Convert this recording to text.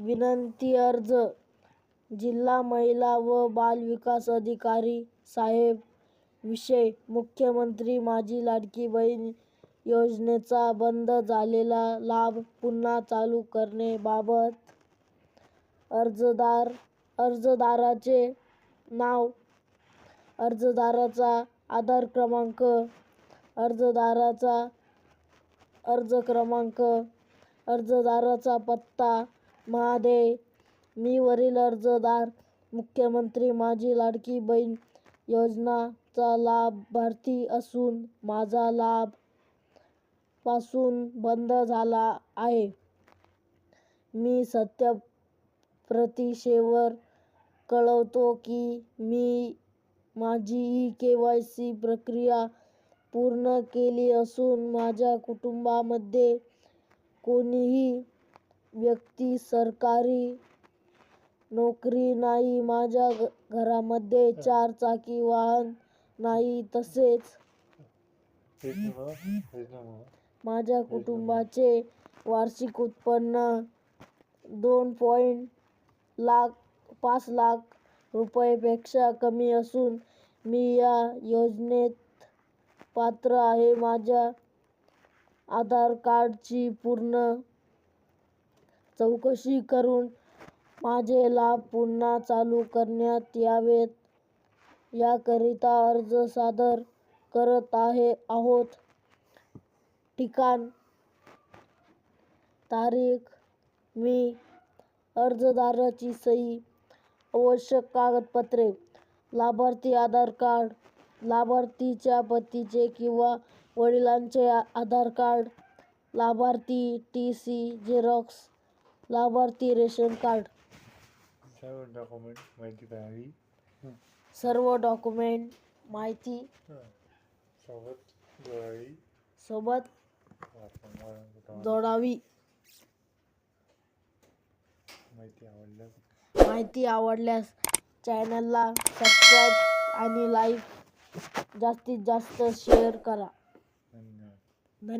विनंती अर्ज जिल्हा महिला व बाल विकास अधिकारी साहेब विषय मुख्यमंत्री माझी लाडकी बहीण योजनेचा बंद झालेला लाभ पुन्हा चालू करणेबाबत अर्जदार अर्जदाराचे नाव अर्जदाराचा आधार क्रमांक अर्जदाराचा अर्ज क्रमांक अर्जदाराचा पत्ता महादे मी वरील अर्जदार मुख्यमंत्री माझी लाडकी बहीण योजनाचा लाभार्थी असून माझा लाभपासून बंद झाला आहे. मी सत्याप्रतिशेवर कळवतो की मी माझी ई के वाय सी प्रक्रिया पूर्ण केली असून माझ्या कुटुंबामध्ये कोणीही व्यक्ती सरकारी नोकरी नाही माझ्या घरामध्ये चार चाकी वाहन नाही तसेच माझ्या कुटुंबाचे वार्षिक उत्पन्न दोन पॉईंट लाख पाच लाख रुपयापेक्षा कमी असून मी या योजनेत पात्र आहे. माझ्या आधार कार्डची पूर्ण चौकशी करून माझे लाभ पुन्हा चालू करण्यात यावेत. याकरिता अर्ज सादर करत आहे आहोत. ठिकाण तारीख मी अर्जदाराची सही आवश्यक कागदपत्रे लाभार्थी आधार कार्ड लाभार्थीच्या पतीचे किंवा वडिलांचे आधार कार्ड लाभार्थी टी सी झेरॉक्स लाभार्थी रेशन कार्ड. सर्व डॉक्युमेंट माहिती द्यावी सर्व डॉक्युमेंट माहिती सोबत जोडावी. सोबत जोडावी. माहिती आवडल्यास. माहिती आवडल्यास चॅनलला सबस्क्राईब आणि लाईक जास्तीत जास्त शेअर करा. धन्यवाद. धन्यवाद